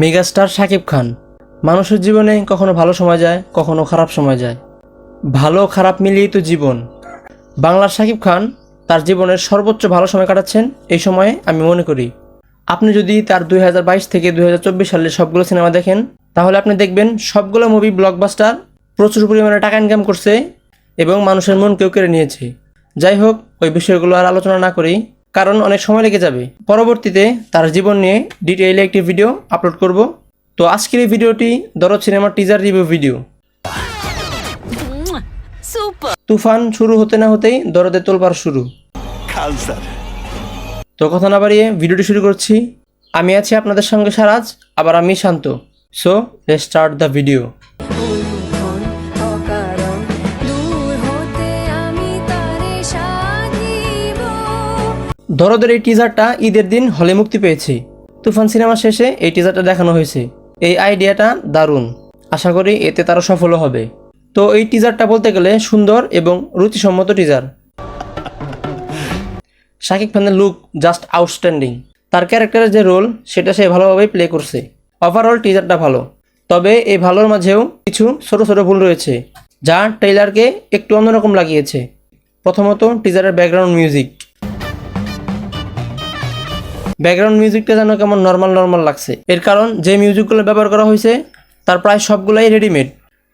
Megastar Shakib Khan. মানুষের জীবনে কখনো ভালো সময় যায়, কখনো খারাপ সময় যায়। ভালো খারাপ মিলিয়েই তো জীবন। বাংলার শাকিব খান তার জীবনের সর্বোচ্চ ভালো সময় কাটাচ্ছেন এই সময়ে আমি মনে করি। আপনি যদি তার দুই হাজার বাইশ থেকে দুই সালের সবগুলো সিনেমা দেখেন, তাহলে আপনি দেখবেন সবগুলো মুভি ব্লকবাস্টার প্রচুর পরিমাণে টাকা ইনকাম করছে এবং মানুষের মনকেও কেড়ে নিয়েছে। যাই হোক, ওই বিষয়গুলো আর আলোচনা না করেই কারণ অনেক সময় লেগে যাবে। পরবর্তীতে তার জীবন নিয়ে ডিটেইলে একটি ভিডিও আপলোড করব। তো আজকের এই ভিডিওটি দরদ সিনেমার টিজার রিভিউ ভিডিও তুফান শুরু হতে না হতেই দরদে তোলবার শুরু। তো কথা না বাড়িয়ে ভিডিওটি শুরু করছি। আমি আছি আপনাদের সঙ্গে সারাজ আবার আমি শান্ত। So let start the video দরদের এই টিজারটা ঈদের দিন হলে মুক্তি পেয়েছে। তুফান সিনেমা শেষে এই টিজারটা দেখানো হয়েছে। এই আইডিয়াটা দারুণ। আশা করি এতে তারা সফলও হবে। তো এই টিজারটা বলতে গেলে সুন্দর এবং রুচিসম্মত টিজার শাকিব খানের লুক জাস্ট আউটস্ট্যান্ডিং তার ক্যারেক্টারের যে রোল সেটা সে ভালোভাবেই প্লে করছে। ওভারঅল টিজারটা ভালো। তবে এই ভালোর মাঝেও কিছু ছোট ছোট ভুল রয়েছে, যা ট্রেলারকে একটু অন্যরকম লাগিয়েছে। প্রথমত টিজারের ব্যাকগ্রাউন্ড মিউজিক ব্যাকগ্রাউন্ড মিউজিকটা যেন কেমন নর্মাল নর্মাল লাগছে। এর কারণ, যে মিউজিকগুলো ব্যবহার করা হয়েছে, তার প্রায় সবগুলাই রেডিমেড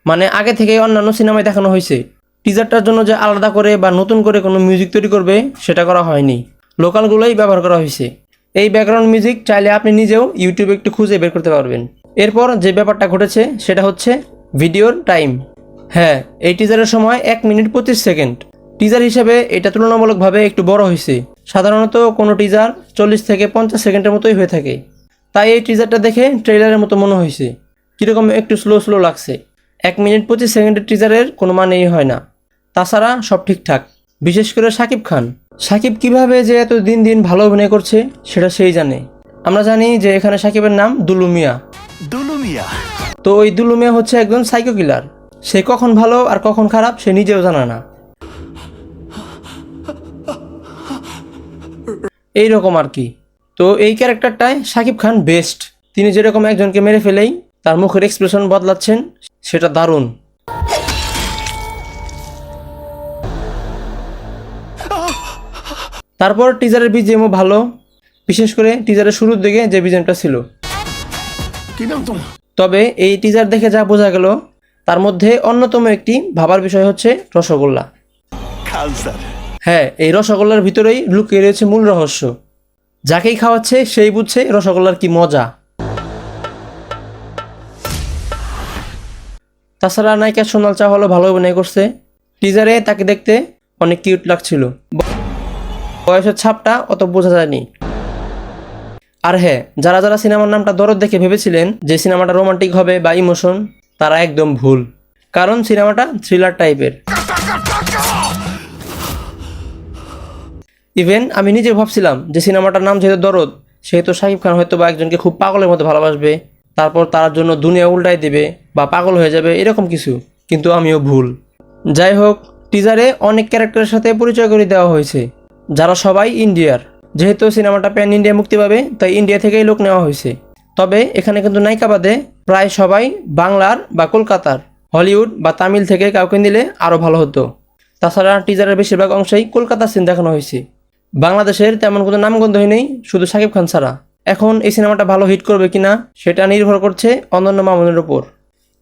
মানে আগে থেকে অন্যান্য সিনেমায় দেখানো হয়েছে। টিজারটার জন্য যে আলাদা করে বা নতুন করে কোনো মিউজিক তৈরি করবে, সেটা করা হয়নি। লোকালগুলোই ব্যবহার করা হয়েছে। এই ব্যাকগ্রাউন্ড মিউজিক চাইলে আপনি নিজেও ইউটিউবে একটু খুঁজে বের করতে পারবেন। এরপর যে ব্যাপারটা ঘটেছে, সেটা হচ্ছে ভিডিওর টাইম হ্যাঁ এই টিজারের সময় এক মিনিট পঁচিশ সেকেন্ড টিজার হিসেবে এটা তুলনামূলকভাবে একটু বড় হয়েছে। সাধারণত কোনো টিজার চল্লিশ থেকে পঞ্চাশ সেকেন্ডের মতোই হয়ে থাকে। তাই এই টিজারটা দেখে ট্রেলারের মতো মনে হয়েছে। কীরকম একটু স্লো স্লো লাগছে। এক মিনিট পঁচিশ সেকেন্ডের টিজারের কোনো মানেই হয় না। তাছাড়া সব ঠিকঠাক। বিশেষ করে সাকিব খান। সাকিব কীভাবে যে এত দিন দিন ভালো অভিনয় করছে সেটা সেই জানে। আমরা জানি যে এখানে সাকিবের নাম দুলু মিয়া। দুলুমিয়া তো ওই দুলুমিয়া হচ্ছে একজন সাইকো কিলার সে কখন ভালো আর কখন খারাপ সে নিজেও জানে না। এই রকম আর কি। তো এই ক্যারেক্টারটায় সাকিব খান বেস্ট তিনি যেরকম একজনকে মেরে ফেলেই তার মুখের এক্সপ্রেশন বদলাচ্ছেন সেটা দারুণ। তারপর টিজারের বিজিএমও ভালো। বিশেষ করে টিজারের শুরুর দিকে যে বিজিএমটা ছিল। তবে এই টিজার দেখে যা বোঝা গেল তার মধ্যে অন্যতম একটি ভাবার বিষয় হচ্ছে রসগোল্লা। হ্যাঁ এই রসগোল্লার ভিতরেই লুকিয়ে রয়েছে মূল রহস্য। যাকেই খাওয়াচ্ছে, সেই বুঝছে রসগোল্লার কি মজা। তাছাড়া নায়িকা সোনাল চাওয়ালও ভালো অভিনয় করছে। টিজারে তাকে দেখতে অনেক কিউট লাগছিল। বয়সের ছাপটা অত বোঝা যায়নি। আর হ্যাঁ যারা যারা সিনেমার নামটা দরদ দেখে ভেবেছিলেন যে সিনেমাটা রোমান্টিক হবে বা ইমোশন, তারা একদম ভুল। কারণ সিনেমাটা থ্রিলার টাইপের। ইভেন আমি নিজে ভাবছিলাম যে সিনেমাটার নাম যেহেতু দরদ, সেহেতু শাকিব খান হয়তো বা একজনকে খুব পাগলের মতো ভালোবাসবে, তারপর তার জন্য দুনিয়া উল্টাই দেবে বা পাগল হয়ে যাবে, এরকম কিছু। কিন্তু আমিও ভুল। যাই হোক টিজারে অনেক ক্যারেক্টারের সাথে পরিচয় করে দেওয়া হয়েছে, যারা সবাই ইন্ডিয়ার। যেহেতু সিনেমাটা প্যান ইন্ডিয়া মুক্তি পাবে, তাই ইন্ডিয়া থেকেই লোক নেওয়া হয়েছে। তবে এখানে কিন্তু নায়িকা বাদে প্রায় সবাই বাংলার বা কলকাতার। হলিউড বা তামিল থেকে কাউকে নিলে আরও ভালো হতো। তাছাড়া টিজারের বেশিরভাগ অংশেই কলকাতার সিন দেখানো হয়েছে। বাংলাদেশের তেমন কোনো নামগন্ধই নেই, শুধু শাকিব খান ছাড়া। এখন এই সিনেমাটা ভালো হিট করবে কিনা, সেটা নির্ভর করছে অন্যান্য মামুনের ওপর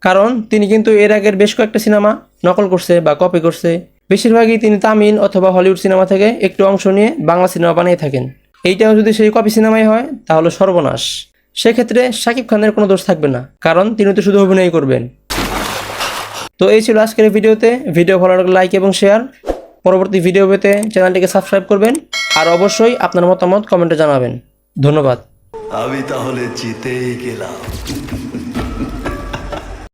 কারণ তিনি কিন্তু এর আগের বেশ কয়েকটা সিনেমা নকল করছে বা কপি করছে। বেশিরভাগই তিনি তামিল অথবা হলিউড সিনেমা থেকে একটু অংশ নিয়ে বাংলা সিনেমা বানিয়ে থাকেন। এইটাও যদি সেই কপি সিনেমাই হয়, তাহলে সর্বনাশ। সেক্ষেত্রে শাকিব খানের কোনো দোষ থাকবে না, কারণ তিনি তো শুধু অভিনয় করবেন। তো এই ছিল আজকের ভিডিওতে। ভিডিও ভালো লাগলে লাইক এবং শেয়ার পরবর্তী ভিডিও পেতে চ্যানেলটিকে সাবস্ক্রাইব করবেন। আর অবশ্যই আপনার মতামত কমেন্টে জানাবেন। ধন্যবাদ। আমি তাহলে জিতেই গেলাম।